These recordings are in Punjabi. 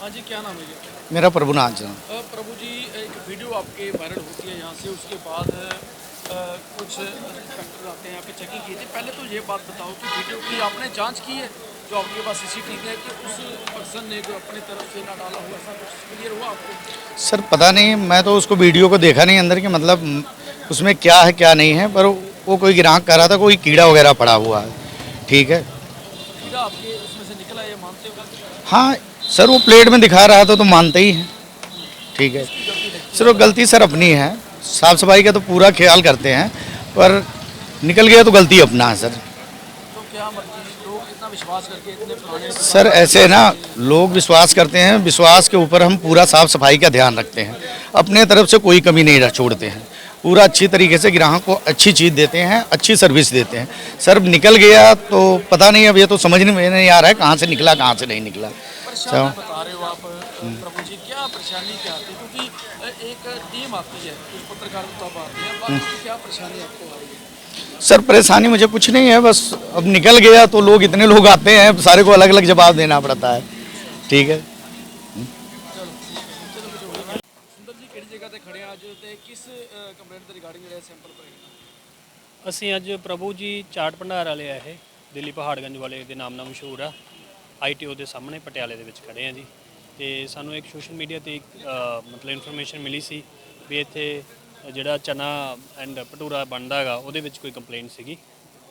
हाँ जी क्या नाम है जी? मेरा प्रभुनाथ जी। अ, प्रभु जी एक वीडियो आपके वायरल होती है यहाँ से उसके बाद अ, कुछ इंस्पेक्टर आते हैं यहाँ पे चेकिंग की थी। पहले तो ये बात बताओ कि वीडियो की आपने जाँच की है? जो आपके पास सीसीटीवी है कि उस पर्सन ने जो अपनी तरफ़ से ना डाला हुआ ऐसा कुछ क्लियर हुआ आपको? सर पता नहीं मैं तो उसको वीडियो को देखा नहीं अंदर कि मतलब उसमें क्या है क्या नहीं है पर वो कोई ग्राहक कर रहा था कोई कीड़ा वगैरह पड़ा हुआ है। ठीक है। कीड़ा आपके उसमें से निकला ये मानते हो हाँ सर वो प्लेट में दिखा रहा था तो मानते ही हैं। ठीक है। सर वो गलती सर अपनी है। साफ़ सफ़ाई का तो पूरा ख्याल करते हैं पर निकल गया तो गलती अपना है सर। तो क्या विश्वास करके इतने पुराने सर ऐसे ना लोग विश्वास करते हैं विश्वास के ऊपर हम पूरा साफ़ सफ़ाई का ध्यान रखते हैं। अपने तरफ़ से कोई कमी नहीं छोड़ते हैं। पूरा अच्छी तरीके से ग्राहक को अच्छी चीज़ देते हैं अच्छी सर्विस देते हैं। सर निकल गया तो पता नहीं अब ये तो समझ में नहीं आ रहा है कहाँ से निकला कहाँ से नहीं निकला। परेशानी बता रहे हो आप प्रभु जी क्या परेशानी क्या आती है क्योंकि अ, एक टीम आती है कुछ पत्रकार तब आते हैं बाकी क्या परेशानी आपको आ रही है सर परेशानी मुझे कुछ नहीं है बस अब निकल गया तो लोग इतने लोग आते हैं सारे को अलग अलग जवाब देना पड़ता है ठीक है ਸੁੰਦਰ ਜੀ ਕਿਹੜੀ ਜਗ੍ਹਾ ਤੇ ਖੜੇ ਆ ਅੱਜ ਤੇ ਕਿਸ ਕੰਪਲੇਂਟ ਦੇ ਰਿਗਾਰਡਿੰਗ ਜਿਹੜਾ ਸੈਂਪਲ ਭਰੇ ਅਸੀਂ ਅੱਜ ਪ੍ਰਭੂ ਜੀ ਚਾਟ ਭੰਡਾਰ ਵਾਲੇ ਆ ਇਹ ਦਿੱਲੀ ਪਹਾੜਗੰਜ ਵਾਲੇ ਦੇ ਨਾਮ ਨਾਲ ਮਸ਼ਹੂਰ ਆ ਆਈਟੀਓ ਦੇ ਸਾਹਮਣੇ ਪਟਿਆਲੇ ਦੇ ਵਿੱਚ ਖੜੇ ਆ ਜੀ। ਤੇ ਸਾਨੂੰ ਇੱਕ ਸੋਸ਼ਲ ਮੀਡੀਆ ਤੇ ਇੱਕ ਅ, ਮਤਲਬ ਇਨਫੋਰਮੇਸ਼ਨ ਮਿਲੀ ਸੀ ਵੀ ਇੱਥੇ ਜਿਹੜਾ ਚਨਾ ਐਂਡ ਭਟੂਰਾ ਬਣਦਾ ਹੈਗਾ ਉਹਦੇ ਵਿੱਚ ਕੋਈ ਕੰਪਲੇਂਟ ਸੀਗੀ।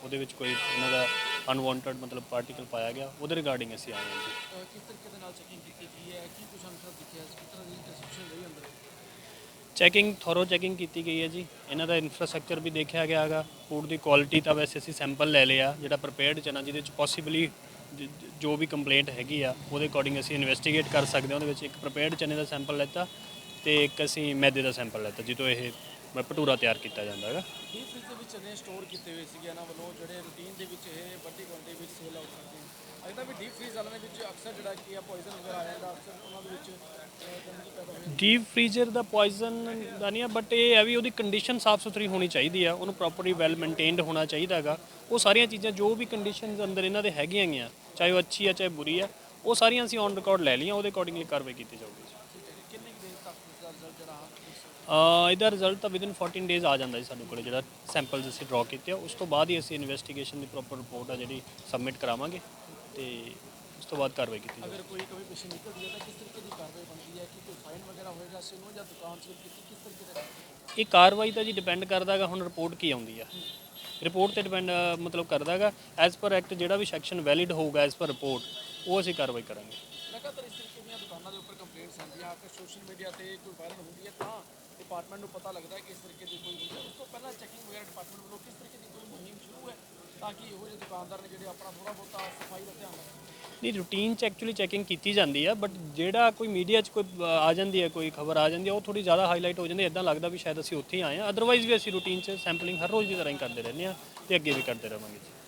ਉਹਦੇ ਵਿੱਚ ਕੋਈ ਇਹਨਾਂ ਦਾ ਅਨਵਾਂਟਡ ਮਤਲਬ ਪਾਰਟੀਕਲ ਪਾਇਆ ਗਿਆ। ਉਹਦੇ ਰਿਗਾਰਡਿੰਗ ਅਸੀਂ ਆਏ ਹਾਂ ਜੀ। ਕਿਸ ਤਰੀਕੇ ਦੇ ਨਾਲ ਚੈਕਿੰਗ ਕੀਤੀ ਗਈ ਹੈ? ਕੀ ਕੁਝ ਅੰਦਰ ਦਿਖਿਆ? ਕਿਸ ਤਰ੍ਹਾਂ ਦੀ ਡਿਸਕ੍ਰਿਪਸ਼ਨ ਰਹੀ ਅੰਦਰ? ਚੈਕਿੰਗ ਥੋਰੋ ਚੈਕਿੰਗ ਕੀਤੀ ਗਈ ਹੈ ਜੀ। ਇਹਨਾਂ ਦਾ ਇਨਫਰਾਸਟ੍ਰਕਚਰ ਵੀ ਦੇਖਿਆ ਗਿਆ ਹੈਗਾ। ਫੂਡ ਦੀ ਕੁਆਲਿਟੀ ਤਾਂ ਵੈਸੇ ਅਸੀਂ ਸੈਂਪਲ ਲੈ ਲਿਆ ਜਿਹੜਾ ਪ੍ਰੀਪੇਅਰਡ ਚਨਾ ਜਿਹਦੇ ਵਿੱਚ ਪੋਸੀਬਲੀ ਜੋ ਵੀ ਕੰਪਲੇਂਟ ਹੈਗੀ ਆ, ਉਹਦੇ ਅਕੋਰਡਿੰਗ ਅਸੀਂ ਇਨਵੈਸਟੀਗੇਟ ਕਰ ਸਕਦੇ ਹਾਂ। ਉਹਦੇ ਵਿੱਚ ਇੱਕ ਪ੍ਰਪੇਅਰਡ ਚਨੇ ਦਾ ਸੈਂਪਲ ਲੈਤਾ ਤੇ ਇੱਕ ਅਸੀਂ ਮੈਦੇ ਦਾ ਸੈਂਪਲ ਲੈਤਾ ਜਿੱਦੋਂ ਇਹ ਭਟੂਰਾ ਤਿਆਰ ਕੀਤਾ ਜਾਂਦਾ ਹੈਗਾ। ਡੀਪ ਫ੍ਰੀਜ਼ ਦੇ ਵਿੱਚ ਚਨੇ ਸਟੋਰ ਕੀਤੇ ਹੋਏ ਸੀਗੇ, ਇਹਨਾਂ ਵੱਲੋਂ ਜਿਹੜੇ ਰੂਟੀਨ ਦੇ ਵਿੱਚ ਇਹ ਵੱਡੀ ਕੁਆਂਟੀਟੀ ਵਿੱਚ ਸੇਲ ਆਊਟ ਕਰਦੇ ਹਨ ਅਜੇ ਵੀ ਡੀਪ ਫ੍ਰੀਜ਼ ਵਾਲਿਆਂ ਦੇ ਵਿੱਚ ਅਕਸਰ ਜਿਹੜਾ ਕੀ ਆ ਪੋਇਜ਼ਨ ਵਗੈਰਾ ਆ ਜਾਂਦਾ ਅਕਸਰ ਉਹਨਾਂ ਦੇ ਵਿੱਚ ਅਹ, ਗੰਦਗੀ ਪੈਦਾ ਹੋ ਜਾਂਦੀ ਡੀਪ ਫ੍ਰੀਜ਼ਰ ਦਾ ਪੋਇਜ਼ਨ ਦਾ ਨਹੀਂ ਆ ਬਟ ਇਹ ਹੈ ਵੀ ਉਹਦੀ ਕੰਡੀਸ਼ਨ ਸਾਫ਼ ਸੁਥਰੀ ਹੋਣੀ ਚਾਹੀਦੀ ਆ, ਉਹਨੂੰ ਪ੍ਰੋਪਰਲੀ ਵੈਲ ਮੇਨਟੇਨਡ ਹੋਣਾ ਚਾਹੀਦਾ ਹੈਗਾ। ਉਹ ਸਾਰੀਆਂ ਚੀਜ਼ਾਂ ਜੋ ਵੀ ਕੰਡੀਸ਼ਨਸ ਅੰਦਰ ਇਹਨਾਂ ਦੇ ਹੈਗੀਆਂ ਗੀਆਂ ਚਾਹੇ ਉਹ ਅੱਛੀ ਆ, ਚਾਹੇ ਬੁਰੀ ਆ, ਉਹ ਸਾਰੀਆਂ ਅਸੀਂ ਔਨ ਰਿਕਾਰਡ ਲੈ ਲਈਆਂ, ਉਹਦੇ ਅਕੋਰਡਿੰਗਲੀ ਕਾਰਵਾਈ ਕੀਤੀ ਜਾਊਗੀ ਕਿੰਨੇ ਅ, ਇਹਦਾ ਰਿਜ਼ਲਟ ਤਾਂ ਵਿਦਿਨ 14 ਡੇਜ਼ ਆ ਜਾਂਦਾ ਜੀ ਸਾਡੇ ਕੋਲੇ, ਜਿਹੜਾ ਸੈਂਪਲਸ ਅਸੀਂ ਡਰਾ ਕੀਤੇ ਆ, ਉਸ ਤੋਂ ਬਾਅਦ ਹੀ ਅਸੀਂ ਇਨਵੈਸਟੀਗੇਸ਼ਨ ਦੀ ਪ੍ਰੋਪਰ ਰਿਪੋਰਟ ਆ ਜਿਹੜੀ ਸਬਮਿਟ ਕਰਾਵਾਂਗੇ, ਤੇ ਉਸ ਤੋਂ ਬਾਅਦ ਕਾਰਵਾਈ ਕੀਤੀ ਜਾਊਗੀ ਅਗਰ ਕੋਈ ਕਮੀ ਪੇਸ਼ੀ ਨਿਕਲਦੀ ਹੈ ਤਾਂ ਕਿਸ ਤਰੀਕੇ ਦੀ ਕਾਰਵਾਈ ਬਣਦੀ ਹੈ? ਕਿ ਕੋਈ ਫਾਈਨ ਵਗੈਰਾ ਹੋਏਗਾ ਸਿਨੋ ਜਾਂ ਦੁਕਾਨ ਸੀਲ ਕੀਤੀ ਕਿਸ ਤਰੀਕੇ ਦਾ ਇਹ ਕਾਰਵਾਈ ਤਾਂ ਜੀ ਡਿਪੈਂਡ ਕਰਦਾ ਹੈਗਾ ਹੁਣ ਰਿਪੋਰਟ ਕੀ ਆਉਂਦੀ ਆ। ਰਿਪੋਰਟ ਤੇ ਡਿਪੈਂਡ ਮਤਲਬ ਕਰਦਾ ਹੈਗਾ। ਐਜ਼ ਪਰ ਐਕਟ ਜਿਹੜਾ ਵੀ ਸੈਕਸ਼ਨ ਵੈਲਿਡ ਹੋਊਗਾ ਐਜ਼ ਪਰ ਰਿਪੋਰਟ ਉਹ ਅਸੀਂ ਕਾਰਵਾਈ ਕਰਾਂਗੇ। ਲਗਾਤਾਰ ਇਸ ਤਰੀਕੇ ਦੀਆਂ ਦੁਕਾਨਾਂ ਦੇ ਉੱਪਰ ਕੰਪਲੇਂਟਸ ਆਉਂਦੀਆਂ ਆ ਕੇ ਸੋਸ਼ਲ ਮੀਡੀਆ ਤੇ ਕੋਈ ਵਾਇਰਲ ਹੁੰਦੀ ਹੈ ਤਾਂ ਡਿਪਾਰਟਮੈਂਟ ਨੂੰ ਪਤਾ ਲੱਗਦਾ ਹੈ ਕਿ ਇਸ ਤਰੀਕੇ ਦੀ ਕੋਈ ਹੁੰਦੀ ਹੈ। ਉਸ ਤੋਂ ਪਹਿਲਾਂ ਚੈਕਿੰਗ ਵਗੈਰਾ ਡਿਪਾਰਟਮੈਂਟ ਵੱਲੋਂ ਕਿਸ ਤਰੀਕੇ ਦੀ ਕੋਈ ਮੁਹਿੰਮ ਸ਼ੁਰੂ ਹੈ ਤਾਂ ਕਿ ਇਹੋ ਜਿਹੇ ਦੁਕਾਨਦਾਰ ਨੇ ਜਿਹੜੇ ਆਪਣਾ ਥੋੜਾ ਬਹੁਤਾ ਸਫ਼ਾਈ ਦਾ ਧਿਆਨ ਰੱਖਣ। ਨਹੀਂ ਰੂਟੀਨ ਚ ਐਕਚੁਅਲੀ ਚੈਕਿੰਗ ਕੀਤੀ ਜਾਂਦੀ ਆ ਬਟ ਜਿਹੜਾ ਕੋਈ ਮੀਡੀਆ ਚ ਕੋਈ ਅ, ਆ ਜਾਂਦੀ ਹੈ ਕੋਈ ਖਬਰ ਆ ਜਾਂਦੀ ਹੈ ਉਹ ਥੋੜੀ ਜ਼ਿਆਦਾ ਹਾਈਲਾਈਟ ਹੋ ਜਾਂਦੀ ਹੈ ਇਦਾਂ ਲੱਗਦਾ ਵੀ ਸ਼ਾਇਦ ਅਸੀਂ ਉੱਥੇ ਹੀ ਆਏ ਆ। ਅਦਰਵਾਈਜ਼ ਵੀ ਅਸੀਂ ਰੂਟੀਨ ਚ ਸੈਂਪਲਿੰਗ ਹਰ ਰੋਜ਼ ਦੀ ਤਰ੍ਹਾਂ ਹੀ ਕਰਦੇ ਰਹਿੰਦੇ ਆ ਤੇ ਅੱਗੇ ਵੀ ਕਰਦੇ ਰਵਾਂਗੇ ਜੀ